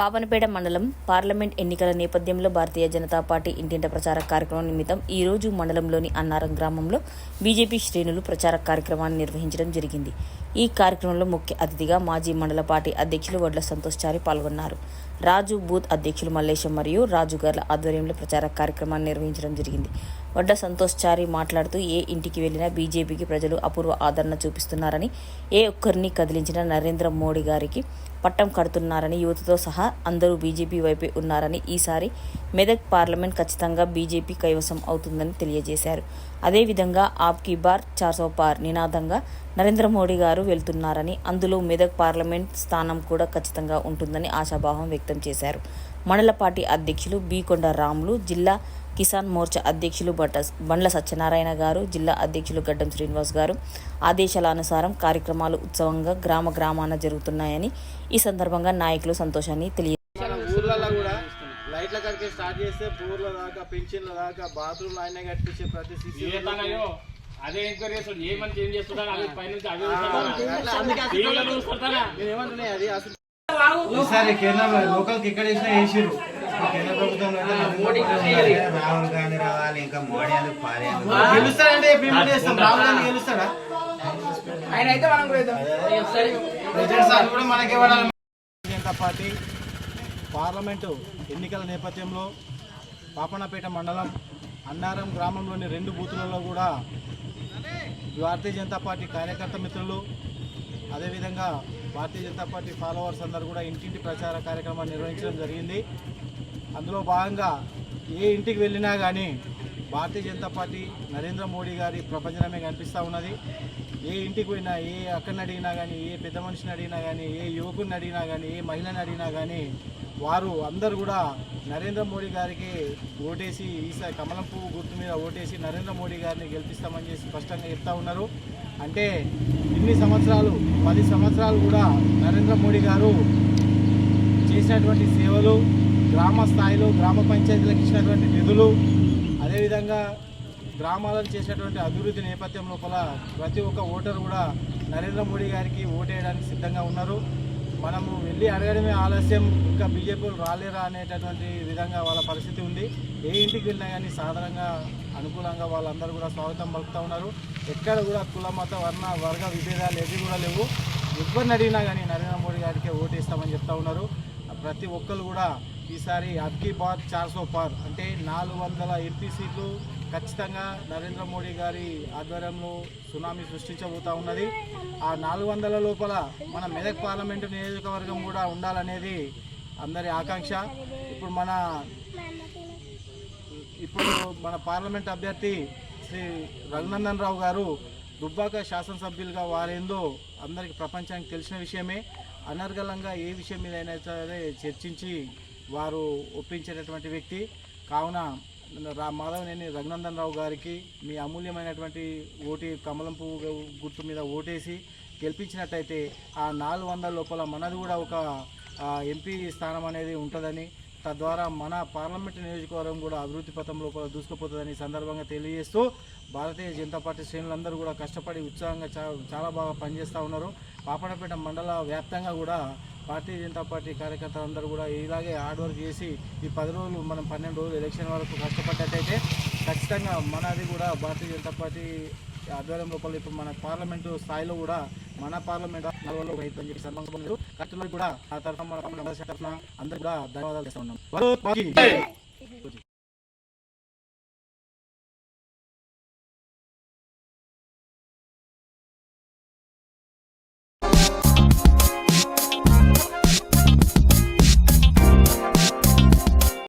పాపనపేట మండలం పార్లమెంట్ ఎన్నికల నేపథ్యంలో భారతీయ జనతా పార్టీ ఇంటింట ప్రచార కార్యక్రమం నిమిత్తం ఈరోజు మండలంలోని అన్నారం గ్రామంలో బీజేపీ శ్రేణులు ప్రచార కార్యక్రమాన్ని నిర్వహించడం జరిగింది. ఈ కార్యక్రమంలో ముఖ్య అతిథిగా మాజీ మండల పార్టీ అధ్యక్షులు వడ్ల సంతోష్ చారి పాల్గొన్నారు. రాజు బూత్ అధ్యక్షులు మల్లేశం మరియు రాజు గార్ల ఆధ్వర్యంలో ప్రచార కార్యక్రమాన్ని నిర్వహించడం జరిగింది. వడ్డ సంతోష్ చారి మాట్లాడుతూ ఏ ఇంటికి వెళ్ళినా బీజేపీకి ప్రజలు అపూర్వ ఆదరణ చూపిస్తున్నారని ఏ ఒక్కరిని కదిలించిన నరేంద్ర మోడీ గారికి పట్టం కడుతున్నారని యువతతో సహా అందరూ బీజేపీ వైపే ఉన్నారని ఈసారి మెదక్ పార్లమెంట్ ఖచ్చితంగా బీజేపీ కైవసం అవుతుందని తెలియజేశారు. అదేవిధంగా ఆప్కీ బార్ చార్సో పార్ నినాదంగా నరేంద్ర మోడీ గారు వెళ్తున్నారని అందులో మెదక్ పార్లమెంట్ స్థానం కూడా ఖచ్చితంగా ఉంటుందని ఆశాభావం వ్యక్తం చేశారు. మండల పార్టీ అధ్యక్షులు బి. కొండ రాములు జిల్లా కిసాన్ మోర్చా అధ్యక్షులు బట్ట బండ్ల సత్యనారాయణ గారు జిల్లా అధ్యక్షులు గడ్డం శ్రీనివాస్ గారు. ఆదేశాల అనుసారం కార్యక్రమాలు ఉత్సవంగా గ్రామ గ్రామాన జరుగుతున్నాయని ఈ సందర్భంగా నాయకులు సంతోషాన్ని తెలియ లైట్ల కడికే స్టార్ట్ చేస్తే దాకా పెన్షన్ల దాకా బాత్రూమ్లు ఆయనే కట్టించే ప్రతి అదే ఎంక్వైరీ చేస్తాడు ఏ మంచి ఏం చేస్తున్నాడు అదే నేను ఏమంటున్నాయి అది ఈసారి కేంద్ర లోకల్ ఇక్కడ వేసినా వేసిరు కేంద్ర ప్రభుత్వంలో అయితే రాహుల్ గాంధీ రావాలి ఇంకా మోడీ గెలుస్తాడంటే పేమెంట్ చేస్తాం. రాహుల్ గాంధీ గెలుస్తాడా? ఆయన అయితే మనం కూడా మనకి జనతా పార్టీ పార్లమెంటు ఎన్నికల నేపథ్యంలో పాపన్నపేట మండలం అన్నారం గ్రామంలోని రెండు బూతులలో కూడా భారతీయ జనతా పార్టీ కార్యకర్త మిత్రులు అదేవిధంగా భారతీయ జనతా పార్టీ ఫాలోవర్స్ అందరూ కూడా ఇంటింటి ప్రచార కార్యక్రమాన్ని నిర్వహించడం జరిగింది. అందులో భాగంగా ఏ ఇంటికి వెళ్ళినా కానీ భారతీయ జనతా పార్టీ నరేంద్ర మోడీ గారి ప్రపంచమే కనిపిస్తూ ఉన్నది. ఏ ఇంటికి పోయినా ఏ అక్కడిని అడిగినా కానీ ఏ పెద్ద మనిషిని అడిగినా కానీ ఏ యువకుని అడిగినా కానీ ఏ మహిళని అడిగినా కానీ వారు అందరు కూడా నరేంద్ర మోడీ గారికి ఓటేసి ఈసారి కమలం పువ్వు గుర్తు మీద ఓటేసి నరేంద్ర మోడీ గారిని గెలిపిస్తామని చెప్పి స్పష్టంగా చెప్తా ఉన్నారు. అంటే ఇన్ని సంవత్సరాలు పది సంవత్సరాలు కూడా నరేంద్ర మోడీ గారు చేసినటువంటి సేవలు గ్రామ స్థాయిలో గ్రామ పంచాయతీలకు ఇచ్చినటువంటి నిధులు అదేవిధంగా గ్రామాలను చేసేటువంటి అభివృద్ధి నేపథ్యం లోపల ప్రతి ఒక్క ఓటరు కూడా నరేంద్ర మోడీ గారికి ఓటేయడానికి సిద్ధంగా ఉన్నారు. మనము వెళ్ళి అడగడమే ఆలస్యం ఇంకా బీజేపీలు రాలేరా అనేటటువంటి విధంగా వాళ్ళ పరిస్థితి ఉంది. ఏ ఇంటికి వెళ్ళినా కానీ సాధారణంగా అనుకూలంగా వాళ్ళందరూ కూడా స్వాగతం పలుకుతూ ఉన్నారు. ఎక్కడ కూడా కుల మత వర్ణ వర్గ విభేదాలు ఏవి కూడా లేవు. ఎవరిని అడిగినా కానీ నరేంద్ర మోడీ గారికి ఓటేస్తామని చెప్తా ఉన్నారు. ప్రతి ఒక్కరు కూడా ఈసారి అబ్కీ బాత్ చార్సో పార్. అంటే నాలుగు వందల ఎంపీ సీట్లు ఖచ్చితంగా నరేంద్ర మోడీ గారి ఆధ్వర్యంలో సునామీ సృష్టించబోతా ఉన్నది. ఆ నాలుగు వందల లోపల మన మెదక్ పార్లమెంటు నియోజకవర్గం కూడా ఉండాలనేది అందరి ఆకాంక్ష. ఇప్పుడు మన ఇప్పుడు మన పార్లమెంట్ అభ్యర్థి శ్రీ రఘునందన్ రావు గారు దుబ్బాక శాసనసభ్యులుగా వారేందో అందరికి ప్రపంచానికి తెలిసిన విషయమే. అనర్గళంగా ఏ విషయం మీద అయినా సరే చర్చించి వారు ఒప్పించేటటువంటి వ్యక్తి. కావున రా మాధవనేని రఘునందన్ రావు గారికి మీ అమూల్యమైనటువంటి ఓటి కమలం పువ్వు గుర్తు మీద ఓటేసి గెలిపించినట్టయితే ఆ నాలుగు వందల లోపల మనది కూడా ఒక ఎంపీ స్థానం అనేది ఉంటుందని తద్వారా మన పార్లమెంట్ నియోజకవర్గం కూడా అభివృద్ధి పథంలో కూడా దూసుకుపోతుందని సందర్భంగా తెలియజేస్తూ భారతీయ జనతా పార్టీ శ్రేణులందరూ కూడా కష్టపడి ఉత్సాహంగా చాలా బాగా పనిచేస్తూ ఉన్నారు. పాపనపేట మండల వ్యాప్తంగా కూడా భారతీయ జనతా పార్టీ కార్యకర్తలందరూ కూడా ఇలాగే హార్డ్ వర్క్ చేసి ఈ పది రోజులు మనం పన్నెండు రోజులు ఎలక్షన్ వరకు కష్టపడ్డట్టయితే ఖచ్చితంగా మనది కూడా భారతీయ జనతా పార్టీ ఆధ్వర్యం లోపల ఇప్పుడు మన పార్లమెంటు స్థాయిలో కూడా మన పార్లమెంట్ నలభైలో రైతు చెప్పి సందర్భంగా కట్టులో కూడా ఆ మన తరఫున అందరూ కూడా ధన్యవాదాలు చేస్తా ఉన్నాం